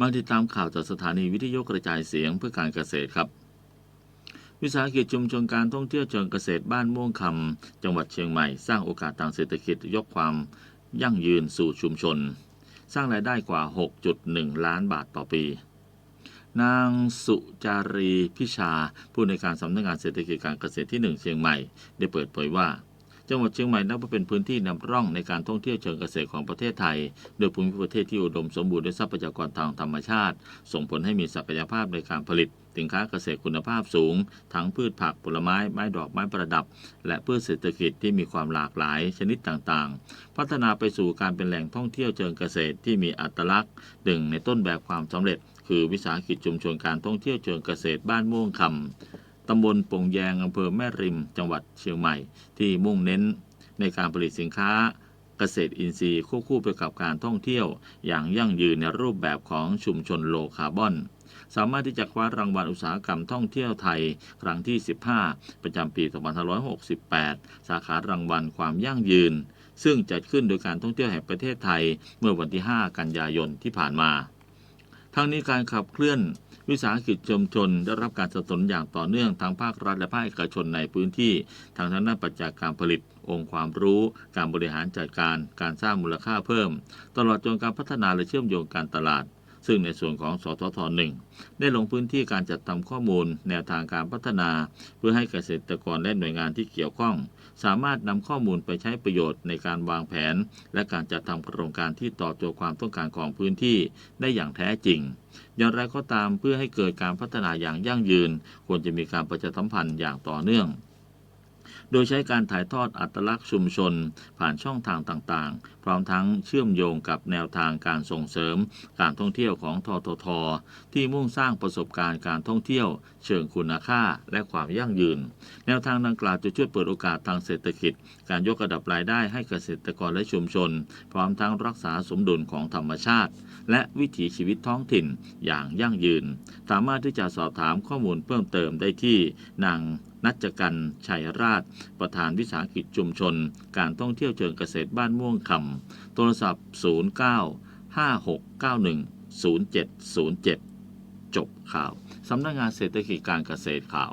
มาติดตามข่าวจากสถานีวิทยุกระจายเสียงเพื่อการเกษตรครับ วิสาหกิจชุมชนการท่องเที่ยวเชิงเกษตรบ้านม่วงคำจังหวัดเชียงใหม่สร้างโอกาสทางเศรษฐกิจยกความยั่งยืนสู่ชุมชน สร้างรายได้กว่า 6.1 ล้านบาทต่อปี นางสุจารีพิชา ผู้ในการสำนักงานเศรษฐกิจการเกษตรที่ 1 เชียงใหม่ ได้เปิดเผยว่า จังหวัดเชียงใหม่นับว่าเป็นพื้นที่นำร่องในการท่องเที่ยวเชิงเกษตรของประเทศไทย โดยภูมิประเทศที่อุดมสมบูรณ์ด้วยทรัพยากรทางธรรมชาติ ส่งผลให้มีศักยภาพในการผลิตสินค้าเกษตรคุณภาพสูง ทั้งพืชผักผลไม้ไม้ดอกไม้ประดับ และพืชเศรษฐกิจที่มีความหลากหลายชนิดต่างๆ พัฒนาไปสู่การเป็นแหล่งท่องเที่ยวเชิงเกษตรที่มีอัตลักษณ์หนึ่งในต้นแบบความสำเร็จ คือวิสาหกิจชุมชนการท่องเที่ยวเชิงเกษตรบ้านม่วงคำ ตำบลปงแยงอำเภอแม่ริม จังหวัดเชียงใหม่ ที่มุ่งเน้นในการผลิตสินค้าเกษตรอินทรีย์ควบคู่ไปกับการท่องเที่ยว อย่างยั่งยืนในรูปแบบของชุมชนโลคาร์บอน สามารถที่จะคว้ารางวัลอุตสาหกรรมท่องเที่ยวไทย ครั้งที่ 15 ประจำปี 2568 สาขารางวัลความยั่งยืน ซึ่งจัดขึ้นโดยการท่องเที่ยวแห่งประเทศไทย เมื่อวันที่ 5 กันยายนที่ผ่านมา ทั้งนี้การขับเคลื่อนวิสาหกิจชุมชนได้รับการสนับสนุนอย่างต่อเนื่องทางภาครัฐและภาคเอกชนในพื้นที่ทางทางด้านปัจจัยการผลิต องค์ความรู้ การบริหารจัดการ การสร้างมูลค่าเพิ่ม ตลอดจนการพัฒนาและเชื่อมโยงการตลาด ซึ่งในส่วนของสททหนึ่งได้ลงพื้นที่การจัดทำข้อมูล แนวทางการพัฒนา เพื่อให้เกษตรกรและหน่วยงานที่เกี่ยวข้อง สามารถนำข้อมูลไปใช้ประโยชน์ในการวางแผน และการจัดทำโครงการที่ตอบโจทย์ความต้องการของพื้นที่ได้อย่างแท้จริง อย่างไรก็ตามเพื่อให้เกิดการพัฒนาอย่างยั่งยืน ควรจะมีการประชาสัมพันธ์อย่างต่อเนื่อง โดยใช้การถ่ายทอดอัตลักษณ์ชุมชน ผ่านช่องทางต่างๆ พร้อมทั้งเชื่อมโยงกับแนวทางการส่งเสริม การท่องเที่ยวของททท ที่มุ่งสร้างประสบการณ์การท่องเที่ยว เชิงคุณค่าและความยั่งยืน แนวทางดังกล่าวจะช่วยเปิดโอกาสทางเศรษฐกิจ การยกระดับรายได้ให้เกษตรกรและชุมชน พร้อมทั้งรักษาสมดุลของธรรมชาติ และวิถีชีวิตท้องถิ่นอย่างยั่งยืน สามารถที่จะสอบถามข้อมูลเพิ่มเติมได้ที่นาง นัจกันชัยราช ประธานวิสาหกิจชุมชน การท่องเที่ยวเชิงเกษตรบ้านม่วงคำโทรศัพท์ 09 5691 0707 จบข่าว สำนักงานเศรษฐกิจการเกษตรข่าว